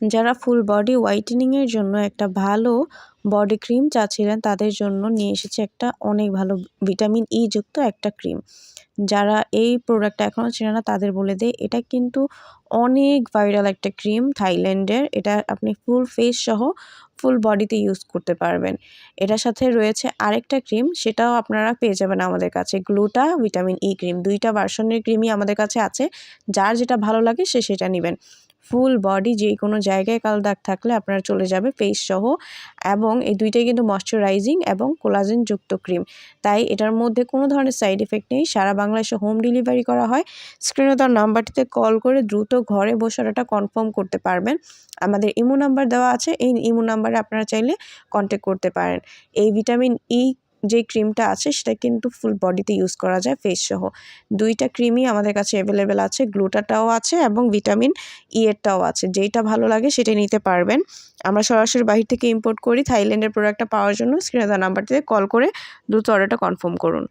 যারা full body হোয়াইটেনিংয়ের জন্য একটা ভালো বডি ক্রিম চাচ্ছিলেন, তাদের জন্য নিয়ে এসেছে একটা অনেক ভালো ভিটামিন ই যুক্ত একটা ক্রিম যারা এই প্রোডাক্টটা এখনও চেনে না, তাদের বলে দেয় এটা কিন্তু অনেক ভাইরাল একটা ক্রিম থাইল্যান্ডের। এটা আপনি ফুল ফেস সহ ফুল বডিতে ইউজ করতে পারবেন। এটার সাথে রয়েছে আরেকটা ক্রিম সেটাও আপনারা পেয়ে যাবেন আমাদের কাছে গ্লুটা ভিটামিন ই ক্রিম দুইটা ভার্সনের ক্রিমই আমাদের কাছে আছে। যার যেটা ভালো লাগে, সে সেটা নেবেন। ফুল বডি যে কোনো জায়গায় কালো দাগ থাকলে আপনার চলে যাবে ফেস সহ এবং এই দুইটাই কিন্তু ময়শ্চারাইজিং এবং কোলাজেন যুক্ত ক্রিম তাই এটার মধ্যে কোনো ধরনের সাইড এফেক্ট নেই, সারা বাংলাদেশে হোম ডেলিভারি করা হয়। স্ক্রিনে তার নাম্বারটিতে কল করে দ্রুত ঘরে বসে ওটা কনফার্ম করতে পারবেন। আমাদের ইমো নাম্বার দেওয়া আছে, এই ইমো নাম্বারে আপনারা চাইলে কন্ট্যাক্ট করতে পারেন। এই ভিটামিন ই যে ক্রিমটা আছে সেটা কিন্তু ফুল বডিতে ইউজ করা যায় ফেস সহ। দুইটা ক্রিমই আমাদের কাছে অ্যাভেলেবেল আছে গ্লুটাটাও আছে এবং ভিটামিন ই এরটাও আছে। যেইটা ভালো লাগে সেটা নিতে পারবেন। আমরা সরাসরি বাহির থেকে ইম্পোর্ট করি থাইল্যান্ডের প্রোডাক্টটা পাওয়ার জন্য। স্ক্রিনে দেওয়া নাম্বারটিতে কল করে দ্রুত অর্ডারটা কনফার্ম করুন।